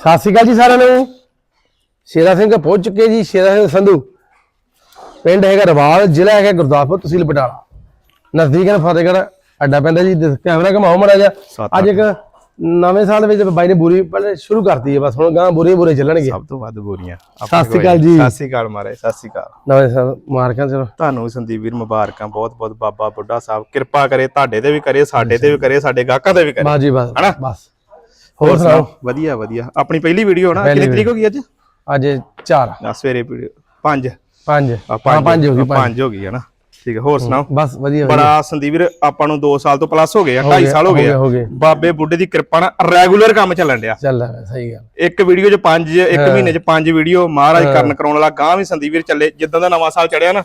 ਸਤਿ ਸ਼੍ਰੀ ਅਕਾਲ ਜੀ ਸਾਰਿਆਂ ਨੂੰ। ਸ਼ੇਰਾ ਸਿੰਘ ਪਹੁੰਚ ਚੁੱਕੇ ਜੀ ਸ਼ੇਰਾ ਸਿੰਘ ਸੰਧੂ। ਪਿੰਡ ਹੈਗਾ ਰਵਾਲ ਜ਼ਿਲ੍ਹਾ ਹੈਗਾ ਗੁਰਦਾਸਪੁਰ ਤਹਿਸੀਲ ਬਟਾਲਾ। ਨਜ਼ਦੀਕ ਹੈ ਫਤਿਹਗੜ੍ਹ ਅੱਡਾ ਪੈਂਦਾ ਜੀ ਕੈਮਰਾ ਘਮਾਓ ਮੜਾ ਜਾ ਅੱਜ ਇੱਕ ਨਵੇਂ ਸਾਲ ਵਿੱਚ ਬਾਈ ਨੇ ਬੂਰੀ ਪਹਿਲੇ ਸ਼ੁਰੂ ਕਰਤੀ ਹੈ ਬਸ ਹੁਣ ਗਾਂ ਬੂਰੇ ਬੂਰੇ ਚੱਲਣਗੇ। ਸਭ ਤੋਂ ਵੱਧ ਬੋਰੀਆਂ। ਸਤਿ ਸ਼੍ਰੀ ਅਕਾਲ ਜੀ। ਸਤਿ ਸ਼੍ਰੀ ਅਕਾਲ ਮਾਰੇ ਸਤਿ ਸ਼੍ਰੀ ਅਕਾਲ। ਨਵੇਂ ਸਾਲ ਮਾਰਕਾਂ ਚਲੋ। ਤੁਹਾਨੂੰ ਸੰਦੀਪ ਵੀਰ ਮੁਬਾਰਕਾਂ ਬਹੁਤ ਬਹੁਤ ਬਾਬਾ ਬੁੱਢਾ ਸਾਹਿਬ। ਕਿਰਪਾ ਕਰੇ ਤੁਹਾਡੇ ਤੇ ਵੀ ਕਰੇ ਸਾਡੇ ਤੇ ਵੀ ਕਰੇ ਸਾਡੇ ਗਾਹਕਾਂ ਤੇ ਵੀ ਕਰੇ। ਬਾਜੀ ਬਸ ਹਨਾ? ਬਸ। ਹੋਰ ਸੁਣਾਓ? ਵਧੀਆ ਵਧੀਆ। ਆਪਣੀ ਪਹਿਲੀ ਵੀਡੀਓ ਨਾ ਕਿੰਨੀ ਤਰੀਕ ਹੋ ਗਈ ਅੱਜ? ਅੱਜ 4 ਆ ਸਵੇਰੇ ਵੀਡੀਓ 5 5 ਆ ਹਾਂ 5 ਹੋ ਗਈ 5 5 ਹੋ ਗਈ ਹੈ ਨਾ ਠੀਕ ਹੈ ਹੋਰ ਸੁਣਾਓ? ਬਸ ਵਧੀਆ। ਬੜਾ ਸੰਦੀਪ ਵੀਰ ਆਪਾਂ ਨੂੰ 2 ਸਾਲ ਤੋਂ ਪਲੱਸ ਹੋ ਗਏ ਆ 2.5 ਗਏ, ਸਾਲ ਹੋ ਗਏ ਆ। ਬਾਬੇ ਬੁੱਢੇ ਦੀ ਕਿਰਪਾ ਨਾਲ ਰੈਗੂਲਰ ਕੰਮ ਚੱਲਣ ਡਿਆ। ਚੱਲ ਰਿਹਾ ਸਹੀ ਗੱਲ। ਇੱਕ ਵੀਡੀਓ 'ਚ ਪੰਜ ਇੱਕ ਮਹੀਨੇ 'ਚ ਪੰਜ ਵੀਡੀਓ ਮਹਾਰਾਜ ਕਰਨ ਕਰਾਉਣ ਵਾਲਾ ਗਾਂ ਵੀ ਸੰਦੀਪ ਵੀਰ ਚੱਲੇ। ਜਿੱਦਾਂ ਦਾ ਨਵਾਂ ਸਾਲ ਚੜਿਆ ਨਾ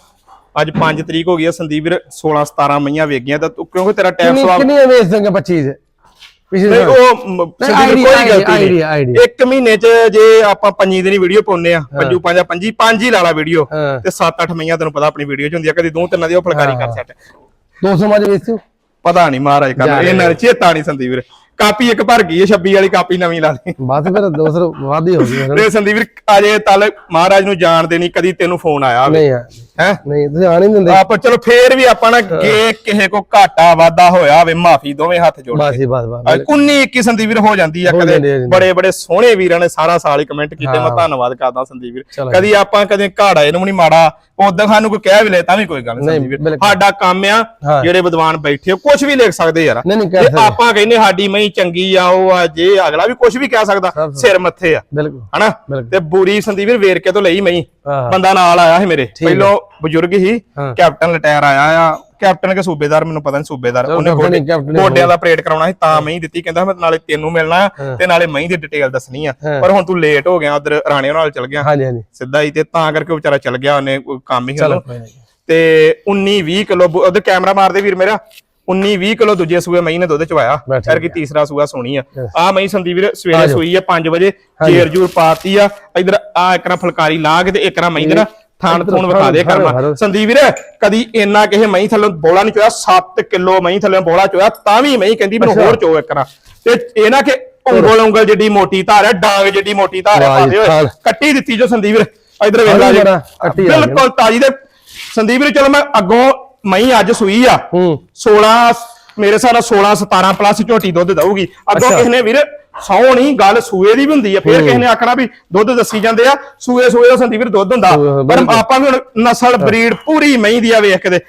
ਅੱਜ 5 ਤਰੀਕ ਹੋ ਗਈ ਆ ਸੰਦੀਪ ਵੀਰ 16 17 ਮਈਆਂ ਵੇਖ ਗਈਆਂ ਤਾਂ ਕਿਉਂਕਿ ਤੇਰਾ ਟਾਈਮ ਸਵਾਬ ਕਿੰਨੀ ਵੇਚ ਦੋਗੇ 25 ਦੇ ਪਿਛਲੇ ਨਹੀਂ ਸਾਲ? ਉਹ ਮ- ਸੰਦੀਪ ਵੀਰ idea, ਕੋਈ ਗਲਤੀ idea, ਨਹੀਂ। idea. ਇੱਕ ਮਹੀਨੇ 'ਚ ਜੇ ਆਪਾਂ ਪੰਜੀ ਦਿਨੀ ਵੀਡੀਓ ਪਾਉਨੇ ਆ ਪੰਜੂ ਪੰਜਾ ਪੰਜੀ ਪੰਜ ਹੀ ਲਾ ਲਾ ਵੀਡੀਓ ਹਾਂ। ਤੇ 7-8 ਮਈਆਂ ਤੈਨੂੰ ਪਤਾ ਆਪਣੀ ਵੀਡੀਓ 'ਚ ਹੁੰਦੀ ਆ ਕਦੀ ਦੋ ਤਿੰਨਾਂ ਦੀ ਉਹ ਫਲਕਾਰੀ ਕਰ ਸੈਟ। 200 ਮੱਝ ਵੇਚਿਓ ਪਤਾ ਨਹੀਂ ਮਹਾਰਾਜ ਕਰ ਜਾ ਇਹਨਾਂ ਨੇ। ਚੇਤਾ ਨਹੀਂ ਸੰਦੀਪ ਵੀਰ। ਕਾਪੀ ਇੱਕ ਭਰ ਗਈ ਹੈ 26 ਵਾਲੀ ਕਾਪੀ ਨਵੀਂ ਲਾ ਲਈ। ਬਸ ਫਿਰ 200 ਵੱਧ ਹੀ ਗਈ। ਫਿਰ। ਤੇ ਸੰਦੀਪ ਵੀਰ ਅਜੇ ਤਲ ਮਹਾਰਾਜ ਨੂੰ ਜਾਣਦੇ ਨਹੀਂ ਕਦੀ ਤੈਨੂੰ ਫੋਨ ਆਇਆ ਹੋਵੇ। ਨਹੀਂ ਯਾਰ ਹੈ? ਨਹੀਂ ਤੁਸੀਂ ਆਣ ਹੀ ਨਹੀਂ ਦਿੰਦੇ। ਆਪਾਂ ਚਲੋ ਫੇਰ ਵੀ ਆਪਾਂ ਨਾ ਗੇ ਕਿਸੇ ਕੋ ਘਾਟਾ ਵਾਦਾ ਹੋਇਆ ਹੋਵੇ ਮਾਫੀ ਦੋਵੇਂ ਹੱਥ ਜੋੜ ਬਸ ਹੀ ਬਸ ਬਸ। ਕੁੰਨੀ ਇੱਕੀ ਸੰਦੀਪ ਵੀਰ ਹੋ ਜਾਂਦੀ ਆ ਹੋ ਕਦੇ ਜਾਂਦੀ ਆ, ਜਾਂਦੀ। ਆ। ਬੜੇ ਬੜੇ ਸੋਹਣੇ ਵੀਰਾਂ ਨੇ ਸਾਰਾ ਸਾਲ ਹੀ ਕਮੈਂਟ ਕੀਤੇ ਮੈਂ ਹਾਂ। ਧੰਨਵਾਦ ਕਰਦਾ ਸੰਦੀਪ ਵੀਰ। ਚਲੋ। ਕਦੀ ਆਪਾਂ ਕਦੇ ਘਾੜਾ ਇਹਨੂੰ ਨਹੀਂ ਮਾੜਾ ਉਦੋਂ ਸਾਨੂੰ ਕੋਈ ਕਹਿ ਵੀ ਲੈ ਤਾਂ ਵੀ ਕੋਈ ਗੱਲ ਨਹੀਂ ਨਹੀਂ, ਸੰਦੀਪ ਵੀਰ। ਬਿਲਕੁਲ। ਸਾਡਾ ਕੰਮ ਆ ਹਾਂ। ਜਿਹੜੇ ਵਿਦਵਾਨ ਬੈਠੇ ਕੁਝ ਵੀ ਲਿਖ ਸਕਦੇ ਯਾਰ। ਨਹੀਂ, ਨਹੀਂ, ਕਹਿ ਜੇ ਸਕਦੇ। ਆਪਾਂ ਕਹਿੰਦੇ ਸਾਡੀ ਮਈ ਚੰਗੀ ਆ ਉਹ ਆ ਜੇ ਅਗਲਾ ਵੀ ਕੁਝ ਵੀ ਕਹਿ ਸਕਦਾ ਸਭ- ਸਿਰ ਮੱਥੇ ਆ। ਬਿਲਕੁਲ। ਹਨਾ? ਬਿਲਕੁਲ। ਤੇ ਬੁਰੀ ਸੰਦੀਪ ਵੀਰ ਵੇਰਕੇ ਤੋਂ ਲਈ ਮਈ ਹਾਂ। ਬੰਦਾ ਨਾਲ ਆਇਆ ਸੀ ਮੇਰੇ। ਪਹਿਲੋਂ ਬਜ਼ੁਰਗ ਹੀ। ਕੈਪਟਨ ਲਟਾਇਰ ਆਇਆ ਆ। ਕੈਪਟਨ ਕੇ ਸੂਬੇਦਾਰ ਮੈਨੂੰ ਪਤਾ ਨਹੀਂ ਸੂਬੇਦਾਰ ਉਹਨੇ ਗੋਡਿਆਂ ਦਾ ਆਪਰੇਟ ਕਰਾਉਣਾ ਸੀ ਤਾਂ ਮੈਂ ਹੀ ਦਿੱਤੀ ਕਹਿੰਦਾ ਮੈਂ ਨਾਲੇ ਤੈਨੂੰ ਮਿਲਣਾ ਤੇ ਨਾਲੇ ਮੈਂ ਹੀ ਦੀ ਡਿਟੇਲ ਦੱਸਣੀ ਆ। ਪਰ ਹੁਣ ਤੂੰ ਲੇਟ ਹੋ ਗਿਆ ਉਧਰ ਰਾਣੇ ਨਾਲ ਚਲ ਗਿਆ। ਹਾਂਜੀ ਹਾਂਜੀ। ਸਿੱਧਾ ਹੀ ਤੇ ਤਾਂ ਕਰਕੇ ਵਿਚਾਰਾ ਚਲ ਗਿਆ ਉਹਨੇ ਕੋਈ ਕੰਮ ਹੀ ਉਹਨੂੰ। ਤੇ 19 20 ਕਿਲੋ ਉਹਦੇ ਕੈਮਰਾ ਮਾਰਦੇ ਵੀਰ ਮੇਰਾ। 19 20 ਕਿਲੋ ਦੂਜੇ ਸੂਏ ਮਈ ਨੇ ਦੁੱਧ ਚਵਾਇਆ। ਯਾਰ ਕਿ ਤੀਸਰਾ ਸੂਆ ਸੋਣੀ ਆ. ਆ ਮਈ ਸੰਦੀਪ ਵੀਰ ਸਵੇਰੇ। ਸੂਈ ਆ 5 ਵਜੇ ਜੇਰ ਜੂਰ ਪਾਤੀ ਆ। ਇਧਰ ਆ ਇੱਕ ਨਾ ਫੁਲਕਾਰੀ ਲਾ ਕੇ ਤੇ ਇੱਕ ਨਾ ਨਾ ਥਾਣ ਥੂਣ ਵਿਖਾ ਦੇ ਕਰਮਾ। ਸੰਦੀਪ ਵੀਰ ਕਦੀ ਇੰਨਾ ਕਿਸੇ ਮਈ ਥੱਲੋਂ ਬੋਲਾ ਨਹੀਂ ਚੋਇਆ 7 ਕਿਲੋ ਮਈ ਥੱਲੋਂ ਬੋਲਾ ਚੋਇਆ ਤਾਂ ਵੀ ਮਈ ਕਹਿੰਦੀ ਮੈਨੂੰ। ਹੋਰ ਚੋ ਨਾ। ਤੇ ਇਹ ਨਾ ਕਿ ਉਂਗਲ ਉਂਗਲ ਜਿੱਡੀ ਮੋਟੀ ਧਾਰ ਹੈ ਡਾਂਗ ਜਿੱਡੀ ਮੋਟੀ ਧਾਰ ਹੈ ਥਾਲ। ਓਏ ਕੱਟੀ ਦਿੱਤੀ ਜੋ ਸੰਦੀਪ ਵੀਰ। ਇਧਰ ਵੇਖ ਲਾ ਜੀ। ਬਿਲਕੁਲ ਤਾਜੀ ਦੇ। ਸੰਦੀਪ ਵੀਰ ਚਲੋ ਮੈਂ ਅੱਗੋਂ ਮਈ ਅੱਜ ਸੂਈ ਆ। ਹੂੰ। 16 ਮੇਰੇ ਨਾਲ 16 17 ਪਲੱਸ ਝੋਟੀ ਦੁੱਧ ਦਊਗੀ। ਅੱਗੋਂ। ਕਿਸੇ ਨੇ ਵੀਰ ਸੌ ਨਹੀਂ ਗੱਲ ਸੂਏ ਦੀ ਵੀ ਹੁੰਦੀ ਆ ਫਿਰ ਕਿਸੇ ਨੇ ਆਖਣਾ ਵੀ ਦੁੱਧ ਦੱਸੀ ਜਾਂਦੇ ਆ ਸੂਏ ਸੂਏ ਦਾ ਸੰਦੀਪ ਵੀਰ ਦੁੱਧ ਹੁੰਦਾ। ਪਰ। ਆਪਾਂ ਵੀ ਹੁਣ ਨਸਲ ਬਰੀਡ ਪੂਰੀ ਮਹੀਂ ਦੀ ਆ ਵੇਖ ਕੇ ਤੇ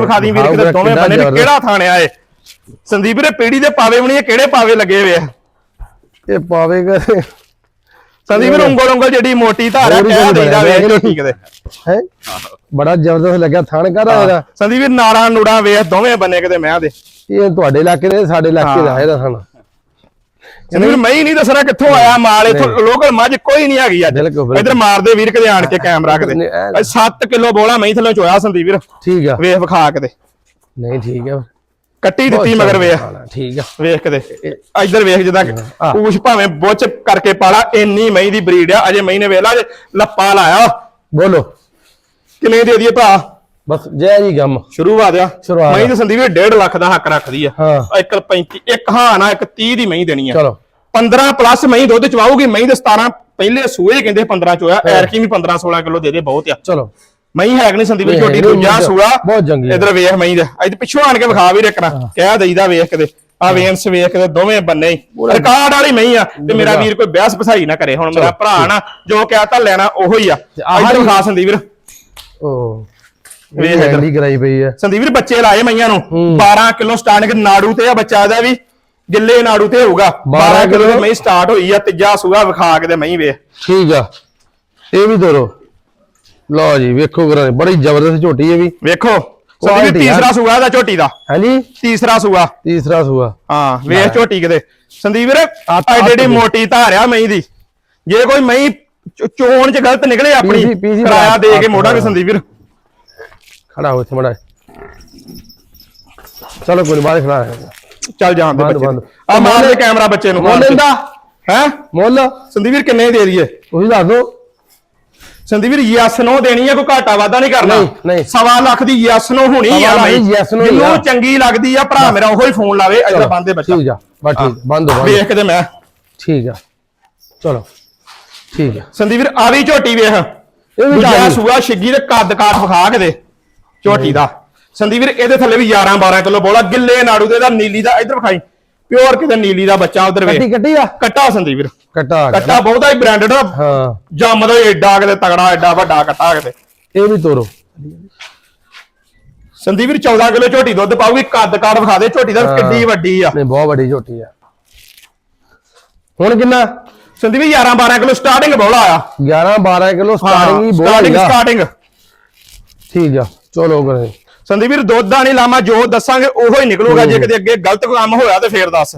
ਵਿਖਾ ਦੀ ਵੀਰ ਕਿਤੇ ਦੋਵੇਂ ਬੰਨੇ ਨੇ ਜ਼ਬਰਦਸਤ। ਕਿਹੜਾ ਥਾਣ ਆ ਸੰਦੀਪ ਵੀਰੇ ਪੀੜੀ ਦੇ ਪਾਵੇ ਬਣੀ ਕਿਹੜੇ ਪਾਵੇ ਲੱਗੇ ਹੋਏ ਆ? ਇਹ ਪਾਵੇਗਾ ਸੰਦੀਪ ਵੀਰ ਉਂਗਲ ਉਂਗਲ ਜਿਹੜੀ ਮੋਟੀ ਧਾਰ ਆ ਕਹਿ ਦੇਈਦਾ ਵੇਖ ਹੋਇਆ। ਝੋਟੀ ਕਿਤੇ। ਹੈ? ਬੜਾ ਜ਼ਬਰਦਸਤ ਲੱਗਿਆ ਥਣ ਕਾਹਦਾ ਇਹਦਾ? ਸੰਦੀਪ ਵੀਰ ਨਾੜਾਂ ਨੂੜਾਂ ਵੇਖ ਦੋਵੇਂ ਬੰਨੇ ਕਿਤੇ ਮੈਂ ਦੇ ਇਹ ਤੁਹਾਡੇ ਇਲਾਕੇ ਦੇ ਸਾਡੇ ਇਲਾਕੇ ਦਾ ਹੈ। ਇਹਦਾ ਥਣ ਵੀਰ ਮੈਂ ਹੀ ਨਹੀਂ ਦੱਸਣਾ ਕਿੱਥੋਂ ਆਇਆ ਮਾਲ ਇਥੋਂ ਲੋਕਲ ਮੱਝ ਕੋਈ ਨਹੀਂ ਹੈਗੀ ਅੱਜ। ਇਧਰ ਮਾਰਦੇ ਵੀਰ ਕਿਤੇ ਆਣ ਕੇ ਕੈਮਰਾ ਕਿਤੇ। ਨਹੀਂ, ਇਹ- 7 ਕਿਲੋ ਬੋਲਾ ਮੈਂ ਥੱਲੇ ਚੋਇਆ ਸੰਦੀਪ ਵੀਰ। ਠੀਕ ਆ। ਵੇਖ ਵਿਖਾ ਕਿਤੇ ਨਹੀਂ ਠੀਕ ਆ। ਕੱਟੀ ਦਿੱਤੀ ਮਗਰ ਵੇਖ। ਠੀਕ ਆ। ਵੇਖ ਕਿਤੇ ਇੱਧਰ ਵੇਖ ਜਿੱਦਾਂ। ਪੂਛ ਭਾਵੇਂ ਬੁੱਚ ਕਰਕੇ ਪਾਲਾ ਇੰਨੀ ਮਹੀਂ ਦੀ ਬਰੀਡ ਆ ਅਜੇ ਮਹੀਂ ਨੇ ਵੇਖ ਲਾ ਜੇ ਲੱਪਾ ਲਾਇਆ ਬੋਲੋ। ਕਿੰਨੇ ਦੇ ਦਈਏ ਭਰਾ? ਬਸ ਜੈ ਜੀ ਗਮ। ਸ਼ੁਰੂਆਤ ਆ ਮਹੀਂ ਤੇ ਸੰਦੀਪ ਵੀਰ 1.5 ਲੱਖ ਦਾ ਹੱਕ ਰੱਖਦੀ ਆ। ਹਾਂ। ਇੱਕ 35 ਇੱਕ ਹਾਂ ਨਾ ਇੱਕ 30 ਦੀ ਮਹੀਂ ਦੇਣੀ ਆ। ਚਲੋ। 15 ਪਲੱਸ ਮਹੀਂ ਦੁੱਧ ਚਵਾਉਗੀ ਮਹੀਂ ਦੇ 17 ਪਹਿਲੇ ਸੂਏ ਕਹਿੰਦੇ 15 ਚੋਇਆ ਐਰਕੀ ਵੀ 15 16 ਕਿਲੋ ਦੇ ਦੇ ਬਹੁਤ ਆ। ਚਲੋ। ਮਹੀਂ ਹੈ ਕਿ ਨਹੀਂ ਸੰਦੀਪ ਛੋਟੀ ਦੂਜਾ ਸੂਆ ਬਹੁਤ ਚੰਗੀ ਆ। ਇਧਰ ਵੇਖ ਮਹੀਂ ਦੇ ਅੱਜ ਪਿੱਛੋਂ ਆਣ ਕੇ ਵਿਖਾ ਵੀ ਰੱਖਣਾ ਕਹਿ ਦਈਦਾ ਵੇਖ ਕੇ ਆ ਵੇਨਸ ਵੇਖ ਕੇ ਦੋਵੇਂ ਬੰਨੇ ਰਿਕਾਰਡ ਵਾਲੀ ਮਹੀਂ ਆ ਤੇ ਮੇਰਾ ਵੀਰ ਕੋਈ ਬਿਆਸ ਭਸਾਈ ਨਾ ਕਰੇ ਹੁਣ ਮੇਰਾ ਭਰਾ ਨਾ ਜੋ ਕਹਤਾ ਲੈਣਾ ਉਹੋ ਹੀ ਆ। ਹੀ- ਵਿਖਾ ਸੰਦੀਪ ਵੀਰ। ਉਹ ਵੇਖ ਇੱਧਰ। ਕਰਾਈ ਪਈ ਹੈ ਸੰਦੀਪ ਵੀਰ ਬੱਚੇ ਲਾਏ ਮਈਆਂ ਨੂੰ ਹੂੰ। 12 ਕਿਲੋ ਸਟਾਰਟਿੰਗ ਨਾੜੂ ਤੇ ਆ ਬੱਚਾ ਦਾ ਵੀ। ਗਿੱਲੇ ਨਾੜੂ ਤੇ ਹੋਊਗਾ। 12 12 ਕਿਲੋ ਕਿਲੋ ਮਹੀਂ ਸਟਾਰਟ ਹੋਈ ਆ ਤੀਜਾ ਸੂਆ ਵਿਖਾ ਕੇ ਤੇ ਮਹੀਂ ਵੇਖ। ਠੀਕ ਆ। ਇਹ ਵੀ ਦੋਰੋ ਲਓ ਜੀ ਵੇਖੋ ਕਰਾਂ ਬੜੀ ਜ਼ਬਰਦਸਤ ਝੋਟੀ ਹੈ ਵੀ। ਵੇਖੋ ਆ। ਤੀਸਰਾ ਸੂਆ ਦਾ ਝੋਟੀ ਦਾ। ਹਾਂਜੀ? ਤੀਸਰਾ ਸੂਆ। ਤੀਸਰਾ ਸੂਆ। ਹਾਂ ਵੇਖ ਝੋਟੀ ਕਿਤੇ। ਸੰਦੀਪ ਵੀਰ ਐਡੀ ਦੀ। ਮੋਟੀ ਧਾਰਿਆ ਮਹੀਂ ਦੀ ਜੇ ਕੋਈ ਮਹੀਂ ਚੋਣ ਚ ਗਲਤ ਨਿਕਲੇ ਆਪਣੀ ਕਿਰਾਇਆ ਦੇ ਕੇ ਮੋੜਾਂਗੇ। ਸੰਦੀਪ ਵੀਰ। ਖੜਾ ਹੋ ਇੱਥੇ ਮੜਾ ਚਲੋ ਕੋਈ ਬਾਹਰ ਖੜਾ ਹੈ ਚੱਲ ਜਾਣ ਦੇ ਬੰਦ- ਬੱਚੇ ਬੰਦ। ਆ ਮਾਰ ਦੇ ਕੈਮਰਾ ਬੱਚੇ ਨੂੰ ਮੁੱਲ ਇਹਦਾ ਹੈ? ਮੁੱਲ। ਸੰਦੀਪ ਵੀਰ ਕਿੰਨੇ ਦੇ ਦਈਏ? ਤੁਸੀਂ ਦੱਸ ਦਿਓ। ਸੰਦੀਪ ਵੀਰ ਯੈਸ ਨੋ ਦੇਣੀ ਹੈ ਕੋਈ ਘਾਟਾ ਵਾਧਾ ਨਹੀਂ ਕਰਨਾ। ਨਹੀਂ, ਨਹੀਂ। ਸਵਾ ਲੱਖ ਦੀ ਯੈਸ ਨੋ ਹੋਣੀ ਸਵਾ ਆ ਲੱਖ ਬਈ। ਦੀ yes no ਹੀ ਆ। ਜਿਹਨੂੰ ਚੰਗੀ ਲੱਗਦੀ ਆ ਭਰਾ ਮੇਰਾ ਉਹੋ ਹੀ ਫੋਨ ਲਾਵੇ ਇਧਰ ਬੰਦੇ ਬੱਚਾ। ਠੀਕ ਆ। ਬਸ ਠੀਕ ਬੰਦ ਹੋ ਬੰਦ ਵੇਖ ਕੇ ਤੇ ਮੈਂ। ਠੀਕ ਆ। ਚਲੋ ਠੀਕ ਹੈ ਸੰਦੀਪ ਵੀਰ ਆ ਵੀ ਝੋਟੀ ਵੇਖ। ਇਹ ਵੀ ਦੂਜਾ ਤਾਜ਼ੀ। ਸੂਆ ਛਿੱਗੀ ਦੇ ਕੱਦ ਕਾਠ ਵਿਖਾ ਕੇ ਦੇ ਝੋਟੀ ਦਾ। ਸੰਦੀਪ ਵੀਰ ਇਹਦੇ ਥੱਲੇ ਵੀ 11 12 ਕਿਲੋ ਬੋਲਾ ਗਿੱਲੇ ਨਾੜੂ ਦੇ ਦਾ ਨੀਲੀ ਦਾ ਇੱਧਰ ਵਿਖਾਈ। ਪਿਓਰ ਕਿਤੇ ਨੀਲੀ ਦਾ ਬੱਚਾ ਉਧਰ ਵੇਖ। ਕੱਟੀ ਕੱਟੀ ਆ? ਕੱਟਾ ਸੰਦੀਪ ਵੀਰ। ਕੱਟਾ ਕੱਟਾ। ਬਹੁਤਾ ਹੀ ਬ੍ਰਾਂਡਡ ਹਾਂ। ਜੰਮਦਾ ਏਡਾ ਕਿਤੇ ਤਗੜਾ ਏਡਾ ਵੱਡਾ ਕੱਟਾ ਕਿਤੇ। ਇਹ ਵੀ ਤੋਰੋ। ਸੰਦੀਪ ਵੀਰ 14 ਕਿਲੋ ਝੋਟੀ ਦੁੱਧ ਪਾਊਗੀ। ਕੱਦ ਕਾਠ ਵਿਖਾ ਦੇ ਝੋਟੀ ਦਾ। ਕਿੱਡੀ ਵੱਡੀ ਆ। ਨਹੀਂ ਬਹੁਤ ਵੱਡੀ ਝੋਟੀ ਆ। ਹੁਣ ਕਿੰਨਾ? ਸੰਦੀਪ ਵੀਰ 11 12 ਕਿਲੋ ਸਟਾਰਟਿੰਗ ਬੋਲਾ ਆ 11 12 ਕਿਲੋ ਸਟਾਰਟਿੰਗ ਹੀ ਸਟਾਰਟਿੰਗ ਹੈਗਾ ਸਟਾਰਟਿੰਗ ਠੀਕ ਆ ਚਲੋ ਕਰੇ। ਸੰਦੀਪ ਵੀਰ ਦੁੱਧ ਨਹੀਂ ਲਾਮਾ ਜੋ ਦੱਸਾਂਗੇ ਉਹੋ ਹੀ ਨਿਕਲੂਗਾ ਜੇ ਕਿਤੇ ਅੱਗੇ ਗਲਤ ਕੰਮ ਹੋਇਆ ਤੇ ਫੇਰ ਦੱਸ।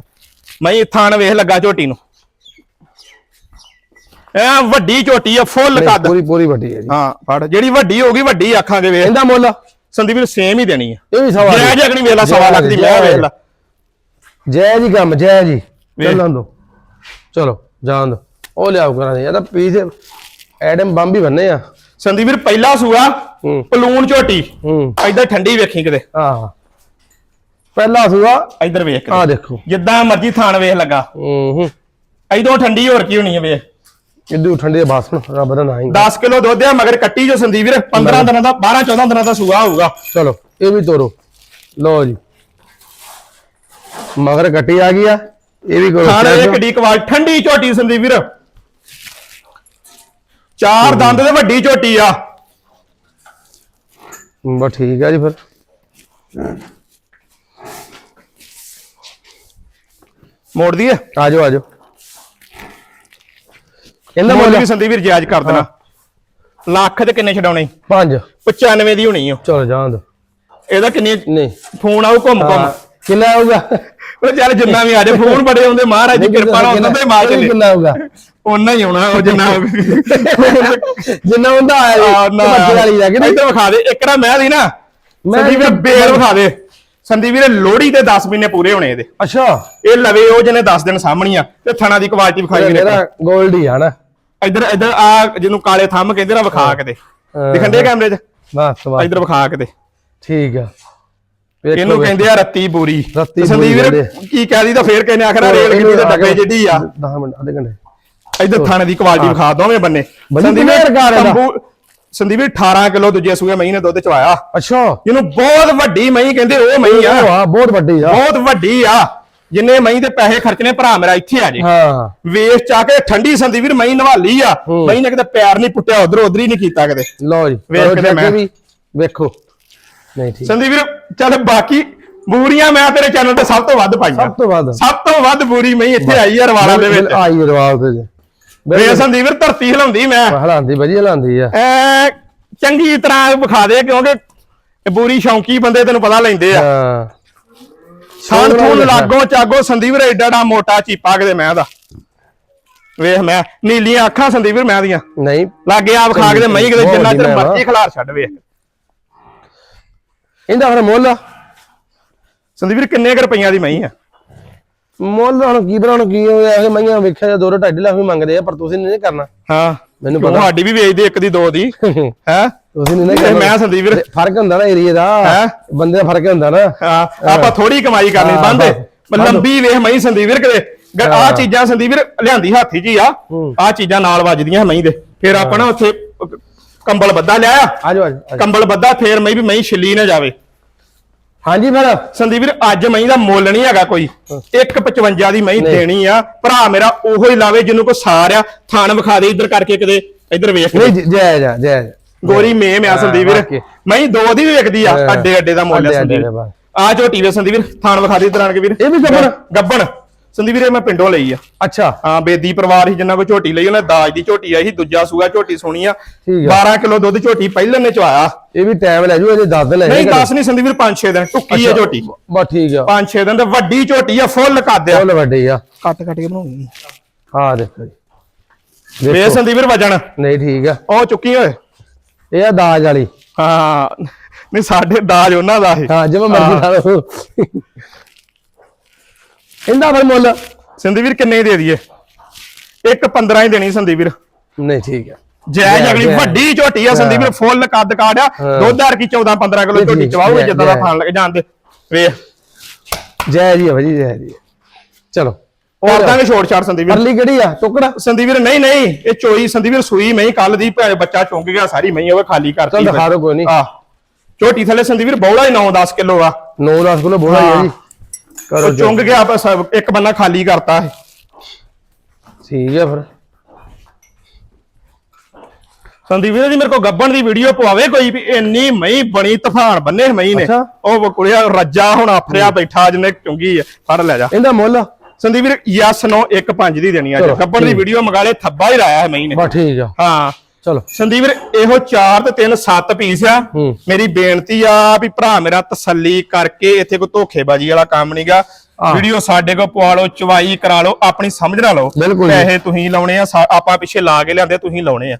ਮੈਂ ਥਾਣ ਵੇਖ ਲੱਗਾ ਝੋਟੀ ਨੂੰ। ਐ ਵੱਡੀ ਝੋਟੀ ਆ ਫੁੱਲ ਕੱਦ। ਪੂਰੀ ਪੂਰੀ ਵੱਡੀ ਹੈ ਜੀ। ਹਾਂ ਫੜ। ਜਿਹੜੀ ਵੱਡੀ ਹੋਗੀ ਵੱਡੀ ਆਖਾਂਗੇ ਵੇਖ। ਇਹਦਾ ਮੁੱਲ? ਸੰਦੀਪ ਵੀਰ ਸੇਮ ਹੀ ਦੇਣੀ ਆ। ਇਹ ਵੀ ਸਵਾ ਜੈ ਜਗਣੀ ਵੇਖ ਲਾ ਸਵਾ ਲੱਖ ਦੀ ਮੈਂ ਵੇਖ ਲਾ। ਜੈ ਜੀ ਕੰਮ ਜੈ ਜੀ। ਚੱਲਣ ਦੋ ਚਲੋ ਜਾਣ ਦੋ। ਉਹ ਲਿਆਓ ਕਰਾਂ ਇਹ ਤਾਂ ਪੀਸ ਐਡਮ ਬੰਬ ਹੀ ਬੰਨੇ ਆ। ਸੰਦੀਪ ਵੀਰ ਪਹਿਲਾ ਸੂਆ ਹੂੰ। ਪਲੂਣ ਝੋਟੀ। ਹੂੰ। ਐਦਾਂ ਠੰਡੀ ਵੇਖੀ ਕਿਤੇ। ਆਹ ਪਹਿਲਾ ਸੂਆ ਇੱਧਰ ਵੇਖ ਆ ਦੇਖੋ। ਜਿੱਦਾਂ ਮਰਜ਼ੀ ਥਾਣ ਵੇਖ ਲੱਗਾ। ਹੂੰ ਹੂੰ ਐਦੋਂ ਠੰਡੀ ਹੋਰ ਕੀ ਹੋਣੀ ਹੈ ਵੇਖ ਕਿੱਦੂ ਠੰਡੇ ਬਾਸਣ ਰੱਬ ਦਾ ਨਾਂ ਹੀ। 10 ਕਿਲੋ ਦੁੱਧ ਆ ਮਗਰ ਕੱਟੀ ਜੋ ਸੰਦੀਪ ਵੀਰ। 15 ਦਿਨਾਂ ਦਾ 12 14 ਦਿਨਾਂ ਦਾ ਸੂਆ ਹੋਊਗਾ। ਚਲੋ ਇਹ ਵੀ ਤੋਰੋ। ਲਓ ਜੀ। ਮਗਰ ਕੱਟੀ ਆ ਗਈ ਆ। ਇਹ ਵੀ ਕਰੋ ਖਾਣੇ। ਇੱਕ ਡੀ ਕਵਾਲ ਠੰਡੀ ਝੋਟੀ ਸੰਦੀਪ ਵੀਰ। ਚਾਰ ਦੰਦ ਦੇ ਵੱਡੀ ਝੋਟੀ ਆ। ਬਸ ਠੀਕ ਆ ਜੀ ਫਿਰ। ਮੋੜ ਦਈਏ ਆ ਜਾਓ ਆ ਜਾਓ ਇਹਦਾ ਮੋੜ ਮੁੱਲ ਵੀ ਸੰਦੀਪ ਵੀਰ ਜਾਇਜ਼ ਕਰ ਦੇਣਾ। ਲੱਖ ਤੇ ਕਿੰਨੇ ਛਡਾਉਣੇ? ਪੰਜ। 95 ਦੀ ਹੋਣੀ ਓ ਚਲੋ ਜਾਣ ਦੋ। ਇਹਦਾ ਕਿੰਨੇ ਨਹੀਂ। ਫੋਨ ਆਉ ਘੁੰਮ ਘੁੰਮ। ਕਿੰਨਾ ਆਊਗਾ? ਉਹ ਚੱਲ ਜਿੰਨਾ ਵੀ ਆ ਜਾਏ ਫੋਨ ਬੜੇ ਆਉਂਦੇ ਮਹਾਰਾਜ ਦੀ ਕਿਰਪਾ ਨਾਲ ਉਹਨਾਂ ਦੇ ਮਾਰ ਚੱਲੇ। ਕਿੰਨਾ ਆਊਗਾ? ਉਹਨਾਂ ਹੀ ਆਉਣਾ ਉਹ ਜਿੰਨਾ ਜਿੰਨਾ ਹੁੰਦਾ ਆਇਆ ਬੱਚੇ ਵਾਲੀ ਕੇ ਨਹੀਂ ਇੱਧਰ ਵਿਖਾ ਦੇ ਇੱਕ ਨਾ ਮੈਂ ਦੀ ਨਾ ਸੰਦੀਪ ਵੀਰ ਬੇਲ ਵਿਖਾ ਦੇ। ਸੰਦੀਪ ਵੀਰ ਲੋਹੜੀ ਦੇ 10 ਮਹੀਨੇ ਪੂਰੇ ਹੋਣੇ ਇਹਦੇ। ਅੱਛਾ। ਇਹ ਲਵੇ ਉਹ ਜਿਹਨੇ 10 ਦਿਨ ਸਾਹਮਣੀ ਆ ਤੇ ਥਣਾ ਦੀ ਕੁਆਲਿਟੀ ਵਿਖਾਈ ਵੀਰੇ। ਮੇਰਾ 골ਡ ਹੀ ਆ ਨਾ। ਇੱਧਰ ਇੱਧਰ ਆ ਜਿਹਨੂੰ ਕਾਲੇ ਥੰਮ ਕਹਿੰਦੇ ਨਾ ਵਿਖਾ ਕੇ ਦੇ। ਦਿਖਣ ਦੇ ਕੈਮਰੇ 'ਚ? ਬਸ ਬਸ। ਇੱਧਰ ਵਿਖਾ ਕੇ ਦੇ। ਠੀਕ ਆ। ਇਹਨੂੰ। ਕਹਿੰਦੇ ਆ ਰੱਤੀ ਬੂਰੀ। ਸੰਦੀਪ ਵੀਰ। ਕੀ ਕਹਿ ਦੀ ਤਾਂ ਫੇਰ ਕਹਿੰਦੇ ਆਖਣਾ ਰੇਲ ਗੱਡੀ ਦੇ ਡੱਬੇ ਜਿੱਡੀ ਆ। 10 ਮਿੰਟ ਅੱਧੇ ਘੰਟੇ। ਇੱਧਰ ਥਾਣੇ ਦੀ ਕੁਆਲਿਟੀ ਵਿਖਾ ਦੋਵੇਂ ਬੰਨੇ। ਰਕਾਰ ਇਹਦਾ? ਤੰਬੂ- ਸੰਦੀਪ ਵੀਰ 18 ਕਿਲੋ ਦੂਜੇ ਸੂਏ ਮਹੀਂ ਨੇ ਦੁੱਧ ਚਵਾਇਆ। ਅੱਛਾ। ਜਿਹਨੂੰ ਬਹੁਤ ਵੱਡੀ ਮਹੀਂ ਕਹਿੰਦੇ ਉਹ ਮਹੀਂ ਆ। ਬਹੁਤ ਵੱਡੀ ਆ। ਬਹੁਤ ਵੱਡੀ ਆ। ਜਿੰਨੇ ਮਹੀਂ ਦੇ ਪੈਸੇ ਖਰਚਨੇ ਭਰਾ ਮੇਰਾ ਇੱਥੇ ਆ ਜੇ। ਹਾਂ। ਵੇਚ ਚਾ ਕੇ ਠੰਡੀ ਸੰਦੀਪ ਵੀਰ ਮਹੀਂ ਨਵਾਲੀ ਆ। ਮਹੀਂ ਨੇ ਕਿਤੇ ਪੈਰ ਨਹੀਂ ਪੁੱਟਿਆ ਉਧਰ ਉਧਰ ਹੀ ਨਹੀਂ ਕੀਤਾ ਕਿਤੇ। ਲਓ ਜੀ ਵੇਖ ਕੇ ਮੈਂ- ਵੇਖੋ। ਨਹੀਂ ਠੀਕ। ਸੰਦੀਪ ਵੀਰ ਚੱਲ ਬਾਕੀ ਬੂਰੀਆਂ ਮੈਂ ਤੇਰੇ ਚੈਨਲ ਤੇ ਸਭ ਤੋਂ ਵੱਧ ਪਾਈਆਂ। ਸਭ ਤੋਂ ਵੱਧ। ਸਭ ਤੋਂ ਵੱਧ ਬੂਰੀ ਮਹੀਂ ਇੱਥੇ ਆਈ ਆ ਰਵਾਲਾ ਦੇ ਵਿੱਚ। ਆਈ ਰਵਾਲ ਤੇ ਜੀ। ਵੇ ਸੰਦੀਪ ਵੀਰ ਧਰਤੀ ਹਿਲਾਉਂਦੀ ਮੈਂ। ਹਲਾਂਦੀ ਵਧੀਆ ਹਲਾਂਦੀ ਆ। ਐ ਚੰਗੀ ਤਰ੍ਹਾਂ ਵਿਖਾ ਦੇ ਕਿਉਂਕਿ ਇਹ ਬੂਰੀ ਸ਼ੌਂਕੀ ਬੰਦੇ ਤੈਨੂੰ ਪਤਾ ਲੈਂਦੇ ਆ। ਹਾਂ। ਸੋਹਣਾ ਥੂਣ ਲੱਗਾ। ਚਾਗੋ ਸੰਦੀਪ ਵੀਰ ਏਡਾ ਡਾ ਮੋਟਾ ਚੀਪਾ ਕਿਤੇ ਮੈਂ ਦਾ। ਵੇਖ ਮੈਂ ਨੀਲੀਆਂ ਅੱਖਾਂ ਸੰਦੀਪ ਵੀਰ ਮੈਂ ਦੀਆਂ। ਨਹੀਂ। ਲਾਗੇ ਆ ਵਿਖਾ ਕੇ ਮਹੀਂ ਕਿਤੇ ਜਿੰਨਾ ਚਿਰ। ਮਰਜ਼ੀ ਖਿਲਾਰ ਛੱਡ ਵੇਖ। ਇਹਦਾ ਫਿਰ ਮੁੱਲ? ਸੰਦੀਪ ਵੀਰ ਕਿੰਨੇ ਕੁ ਰੁਪਈਆਂ ਦੀ ਮਹੀਂ ਆ? ਮੁੱਲ ਹੁਣ ਕੀ ਬਣਾਉਣ ਕੀ ਹੋਇਆ ਇਹ ਮਈਆਂ ਵੇਖਿਆ ਜਾਂ ਦੋ ਦੋ ਢਾਈ ਲੱਖ ਵੀ ਮੰਗਦੇ ਆ ਪਰ ਤੁਸੀਂ ਨਹੀਂ ਕਰਨਾ। ਹਾਂ। ਮੈਨੂੰ ਪਤਾ। ਸਾਡੀ ਵੀ ਵੇਚਦੇ ਇੱਕ ਦੀ ਦੋ ਦੀ। ਹੈ? ਤੁਸੀਂ ਨਹੀਂ ਤੇ ਮੈਂ ਸੰਦੀਪ ਵੀਰ। ਫ਼ਰਕ ਹੁੰਦਾ ਨਾ ਏਰੀਏ ਦਾ। ਹੈਂ? ਬੰਦੇ ਦਾ ਫ਼ਰਕ ਹੁੰਦਾ ਨਾ। ਹਾਂ ਆਪਾਂ ਥੋੜੀ ਕਮਾਈ ਕਰਨੀ ਬੰਦ। ਲੰਬੀ ਵੇਖ ਮਹੀਂ ਸੰਦੀਪ ਵੀਰ ਕਿਤੇ। ਆ ਚੀਜ਼ਾਂ ਸੰਦੀਪ ਵੀਰ ਲਿਆਂਦੀ ਹਾਥੀ ਜੀ ਆ। ਹੂੰ। ਆ ਚੀਜ਼ਾਂ ਨਾਲ ਵੱਜਦੀਆਂ ਮਹੀਂ ਦੇ। ਫਿਰ ਆਪਾਂ ਨਾ ਉੱਥੇ ਕੰਬਲ ਬੱਦਾ ਲਿਆ ਆਜੋ ਆਜੋ। ਕੰਬਲ ਬੱਦਾ ਫੇਰ ਮਹੀਂ ਵੀ ਮਹੀਂ ਛਿੱਲੀ ਨਾ ਜਾਵੇ। ਹਾਂਜੀ ਫਿਰ ਸੰਦੀਪ ਵੀਰ ਅੱਜ ਮਹੀਂ ਦਾ ਮੁੱਲ ਨਹੀਂ ਹੈਗਾ ਕੋਈ 1.55 ਦੀ ਮਹੀਂ। ਦੇਣੀ ਆ ਭਰਾ ਮੇਰਾ ਉਹੋ ਹੀ ਲਾਵੇ ਜਿਹਨੂੰ ਕੋ ਸਾਰਿਆ ਥਾਣ ਵਿਖਾ ਦੇ ਇੱਧਰ ਕਰਕੇ ਕਿਤੇ ਇੱਧਰ ਵੇਖ ਨਹੀਂ ਜ- ਜੈ ਜਾ। ਗੋਰੀ ਮੇਮ ਆ ਸੰਦੀਪ ਵੀਰ। ਮਹੀਂ ਦੋ ਦੀ ਵੀ ਵੇਖਦੀ ਆ। ਅੱਡੇ ਅੱਡੇ ਦਾ ਮੁੱਲ ਆ ਸੰਦੀਪ। ਆ ਝੋਟੀ ਵੇ ਸੰਦੀਪ ਵੀਰ ਥਾਣ ਵਿਖਾ ਦੇ ਇੱਧਰ ਆਣ ਕੇ ਵੀਰ ਇਹ ਵੀ ਗੱਭਣ? ਗੱਬਣ ਸੰਦੀਪ ਵੀਰ ਮੈਂ ਪਿੰਡੋਂ ਲਈ ਆ। ਅੱਛਾ। ਹਾਂ ਬੇਦੀ ਪਰਿਵਾਰ ਸੀ ਜਿੰਨਾ ਕੋ ਝੋਟੀ ਲਈ ਉਹਨੇ ਦਾਜ ਦੀ ਝੋਟੀ ਆਈ ਸੀ ਦੂਜਾ ਸੂਆ ਝੋਟੀ ਸੋਣੀ ਆ। ਠੀਕ ਆ। 12 ਕਿਲੋ ਦੁੱਧ ਝੋਟੀ ਪਹਿਲਾਂ ਨੇ ਚਵਾਇਆ ਇਹ ਵੀ ਟਾਈਮ ਲੈ ਜੂ ਇਹਦੇ 10 ਦਿਨ ਲੈ ਨਹੀਂ 10 ਨਹੀਂ ਸੰਦੀਪ ਵੀਰ 5-6 ਦਿਨ ਟੁੱਕੀ ਆ ਝੋਟੀ। ਬਸ ਠੀਕ ਆ। 5-6 ਦਿਨ ਤੇ ਵੱਡੀ ਝੋਟੀ ਆ ਫੁੱਲ ਕੱਦ ਆ। ਫੁੱਲ ਵੱਡੀ ਆ। ਕੱਟ ਕੱਟ ਕੇ ਬਣਾਉਣੀ ਹਾਂ ਦੇਖੋ ਜੀ। ਵੇ। ਸੰਦੀਪ ਵੀਰ ਵਜਣ। ਨਹੀਂ ਠੀਕ ਆ। ਉਹ ਚੁੱਕੀ ਓਏ। ਇਹ ਆ ਦਾਜ ਵਾਲੀ। ਹਾਂ ਨਹੀਂ ਸਾਡੇ ਦਾਜ ਉਹਨਾਂ ਦਾ ਇਹ ਹਾਂ ਜਿਵੇਂ ਮਰਜ਼ੀ ਖਾ ਲਓ। ਇਹਦਾ ਫਿਰ ਮੁੱਲ? ਸੰਦੀਪ ਵੀਰ ਕਿੰਨੇ ਦੀ ਦਈਏ? ਇੱਕ 15 ਹੀ ਦੇਣੀ ਸੰਦੀਪ ਵੀਰ। ਨਹੀਂ ਠੀਕ ਆ। ਜੈ ਜੈ, ਅਗਲੀ। ਵੱਡੀ ਝੋਟੀ ਆ ਸੰਦੀਪ ਵੀਰ ਫੁੱਲ ਕੱਦ ਕਾੜ ਆ। ਹਾਂ। ਦੁੱਧ ਹਰ ਕੀ 14 15 ਕਿਲੋ ਝੋਟੀ ਜੈ, ਜਿੱਦਾਂ ਦਾ। ਖਾਣ ਲੱਗ ਜਾਂਦੇ ਵੇਖ। ਜੈ ਜੀ ਆ ਭਾਜੀ ਜੈ ਜੀ ਚਲੋ। ਕਰ ਦਾਂਗੇ ਛੋੜ ਛਾੜ ਸੰਦੀਪ ਵੀਰ। ਪਰਲੀ ਕਿਹੜੀ ਆ? ਟੁਕੜਾ? ਸੰਦੀਪ ਵੀਰ ਨਹੀਂ ਨਹੀਂ ਇਹ ਚੋਈ ਸੰਦੀਪ ਵੀਰ ਸੂਈ ਮਹੀਂ ਕੱਲ ਦੀ ਬੱਚਾ ਚੁੰਗ ਗਿਆ ਸਾਰੀ ਮਹੀਂ ਉਹ ਖਾਲੀ ਕਰਤੀ ਚੱਲ ਦਿਖਾ ਦਿਓ ਕੋਈ ਨਹੀਂ। ਆ ਝੋਟੀ ਥੱਲੇ ਸੰਦੀਪ ਵੀਰ ਬੌਲਾ ਹੀ 9-10 ਕਿਲੋ ਆ। 9-10 ਕਿਲੋ ਬੋਲਾ ਹੀ ਆ ਜੀ। ਕਰੋ ਉਹ ਚੁੰਗ ਗਿਆ ਬਸ ਇੱਕ ਬੰਨਾ ਖਾਲੀ ਕਰਤਾ ਇਹ। ਠੀਕ ਆ ਫਿਰ। ਸੰਦੀਪ ਵੀਰ ਜੀ ਮੇਰੇ ਕੋ ਗੱਬਣ ਦੀ ਵੀਡੀਓ ਪਵਾਵੇ ਕੋਈ ਵੀ ਇੰਨੀ ਮਹੀਂ ਬਣੀ ਤੂਫਾਨ ਬੰਨੇ ਮਹੀਂ ਨੇ। ਉਹ ਕੁੜਿਆ ਰੱਜਾ ਹੁਣ ਆਫਰਿਆ ਬੈਠਾ ਜਿਹਨੇ ਚੁੰਗੀ ਆ ਫੜ ਲੈ ਜਾ। ਇਹਦਾ ਮੁੱਲ? ਸੰਦੀਪ ਵੀਰ ਯਸ 9 1 5 ਦੀ ਦੇਣੀ ਅੱਜ ਗੱਬਣ ਦੀ। ਵੀਡੀਓ ਮਗਾਲੇ ਥੱਬਾ ਹੀ ਲਾਇਆ ਹੈ ਮਹੀਂ ਨੇ। ਬਸ ਠੀਕ ਆ। ਹਾਂ। ਚਲੋ। ਸੰਦੀਪ ਇਹੋ 4 ਤੇ 3 7 ਪੀਸ ਆ। ਮੇਰੀ ਬੇਨਤੀ ਆ ਵੀ ਭਰਾ ਮੇਰਾ ਤਸੱਲੀ ਕਰਕੇ ਇੱਥੇ ਕੋਈ ਧੋਖੇਬਾਜ਼ੀ ਵਾਲਾ ਕੰਮ ਨਹੀਂਗਾ। ਵੀਡੀਓ ਸਾਡੇ ਕੋਲ ਪਵਾ ਲਓ ਚਵਾਈ ਕਰਾ ਲਓ ਆਪਣੀ ਸਮਝ ਨਾਲ ਲਓ। ਪੈਸੇ ਤੁਸੀਂ ਲਾਉਣੇ ਆ ਆਪਾਂ ਪਿੱਛੇ ਲਾ ਕੇ ਲਿਆਂਦੇ ਤੁਸੀਂ ਲਾਉਣੇ ਆ।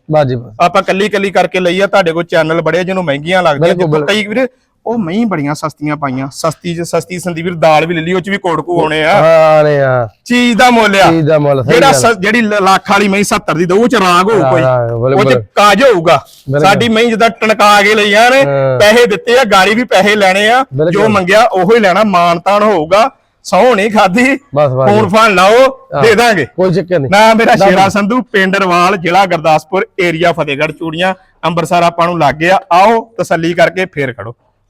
ਆਪਾਂ ਕੱਲੀ ਕੱਲੀ ਕਰਕੇ ਲਈ ਆ ਤੁਹਾਡੇ ਕੋਲ ਚੈਨਲ ਬੜੇ ਜਿਹਨੂੰ ਮਹਿੰਗੀਆਂ ਲੱਗਦੀਆਂ ਕਈ ਵੀਰ ਉਹ ਮਹੀਂ ਬੜੀਆਂ ਸਸਤੀਆਂ ਪਾਈਆਂ। ਸਸਤੀ ਚ ਸਸਤੀ ਸੰਦੀਪ ਵੀਰ ਦਾਲ ਵੀ ਲੈ ਲਈ ਉਹ ਚ ਵੀ ਕੋੜਕੂ ਆਉਣੇ ਆ। ਨੇ ਆ। ਚੀਜ਼ ਦਾ ਮੁੱਲ ਆ। ਚੀਜ਼ ਦਾ ਮੁੱਲ ਜਿਹੜਾ। ਸ- ਜਿਹੜੀ ਲ- ਲੱਖ ਵਾਲੀ ਮਹੀਂ 70 ਦੀ ਦਊ ਉਹ ਚ ਰਾਗ ਹੋਊ ਕੋਈ। ਬਿਲਕੁਲ, ਉਹ ਚ। ਕਾਜ ਹੋਊਗਾ। ਬਿਲਕੁਲ। ਸਾਡੀ ਮਹੀਂ ਜਿੱਦਾਂ ਟਣਕਾ ਕੇ ਲਈਆਂ ਨੇ ਹਾਂ। ਪੈਸੇ ਦਿੱਤੇ ਆ ਗਾੜੀ ਵੀ ਪੈਸੇ ਲੈਣੇ ਆ। ਬਿਲਕੁਲ। ਜੋ ਮੰਗਿਆ ਉਹੋ ਹੀ ਲੈਣਾ। ਮਾਨ ਤਾਨ ਹੋਊਗਾ। ਸਹੁੰ ਨਹੀਂ ਖਾਦੀ ਬਸ, ਬਸ। ਫੋਨ ਫਾਨ ਲਾਓ ਦੇ ਦਾਂਗੇ। ਕੋਈ ਚੱਕਰ ਨਹੀਂ। ਨਾ ਮੇਰਾ ਸ਼ੇਰਾ ਸੰਧੂ ਪਿੰਡ ਰਵਾਲ ਜ਼ਿਲ੍ਹਾ ਗੁਰਦਾਸਪੁਰ ਏਰੀਆ ਫਤਿਹਗੜ੍ਹ ਚੂੜੀਆਂ। ਅੰਮ੍ਰਿਤਸਰ ਆਪਾਂ ਨੂੰ ਲੱਗ ਗਿਆ। ਆਓ ਤਸੱਲੀ ਕਰਕੇ ਫੇਰ ਖੜੋ।